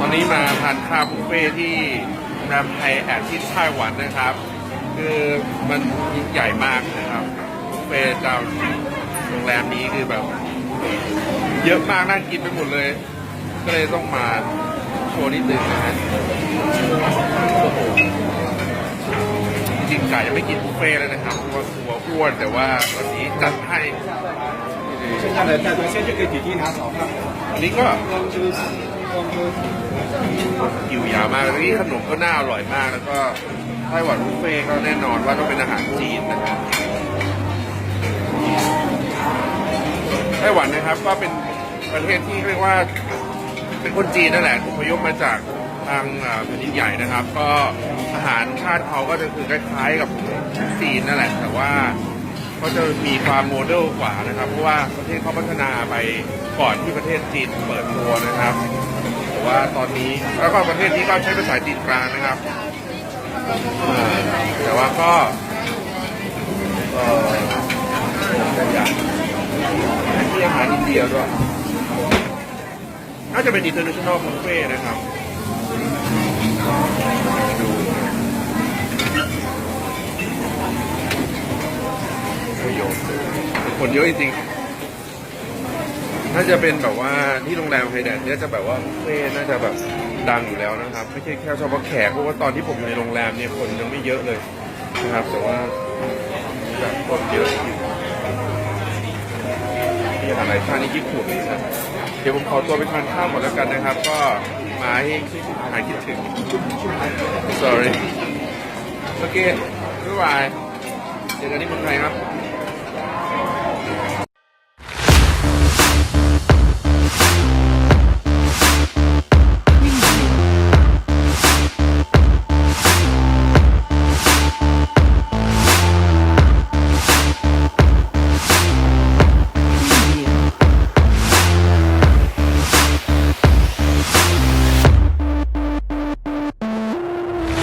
วันนี้มาทานข้าวบุฟเฟ่ที่นำไทยแอดที่ไต้หวันนะครับ คือมันยิ่งใหญ่มากนะครับบุฟเฟ่เจ้าโรงแรมนี้คือแบบ เยอะมากน่ากินไปหมดเลย ก็เลยต้องมาโชว์นิดนึงนะฮะจริงๆไก่ยังไม่กินบุฟเฟ่เลยนะครับเพว่ากลัวอ้วนแต่ว่าวันนี้จัดให้เช่นกันแต่ตัวเช่นจะเกิดที่ที่นะสองครับอันนี้ก็ หิวยาวมากนี่ขนมก็น่าอร่อยมาก แล้วก็ไต้หวันบุฟเฟ่ก็แน่นอนว่าต้องเป็นอาหารจีนนะครับไต้หวันนะครับก็เป็นประเทศที่เรียกว่าเป็นคนจีนนั่นแหละอพยพมาจากทางแผ่นดินใหญ่นะครับ ก็อาหารชาติเขาก็จะคือคล้ายๆกับจีนนั่นแหละ แต่ว่าก็จะมีความโมเดลกว่านะครับ เพราะว่าประเทศเขาพัฒนาไปก่อนที่ประเทศจีนเปิดตัวนะครับ ว่าตอนนี้ แล้วก็ประเทศนี้ก็ใช้ภาษาจีนกลางนะครับแต่ว่าก็เอ่อมีอาหารอินเดียด้วยน่าจะเป็น international buffet นะครับดูประโยชน์คนเยอะจริงๆ น่าจะเป็นแบบว่าที่โรงแรมไฮแดนเนี่ยจะแบบว่าบุฟเฟ่ต์น่าจะแบบดังอยู่แล้วนะครับ ไม่ใช่แค่เฉพาะแขกเพราะว่าตอนที่ผมอยู่ในโรงแรมเนี่ยคนยังไม่เยอะเลยนะครับ แต่ว่าแบบคนเยอะอยู่มีอาหารหลายชาตินี่ญี่ปุ่นนะเดี๋ยวผมขอตัวไปทานข้าวก่อนแล้วกันนะครับ ก็มาให้หายคิดถึง sorry โอเคบ๊ายบายเจอกันที่เมืองไทยครับ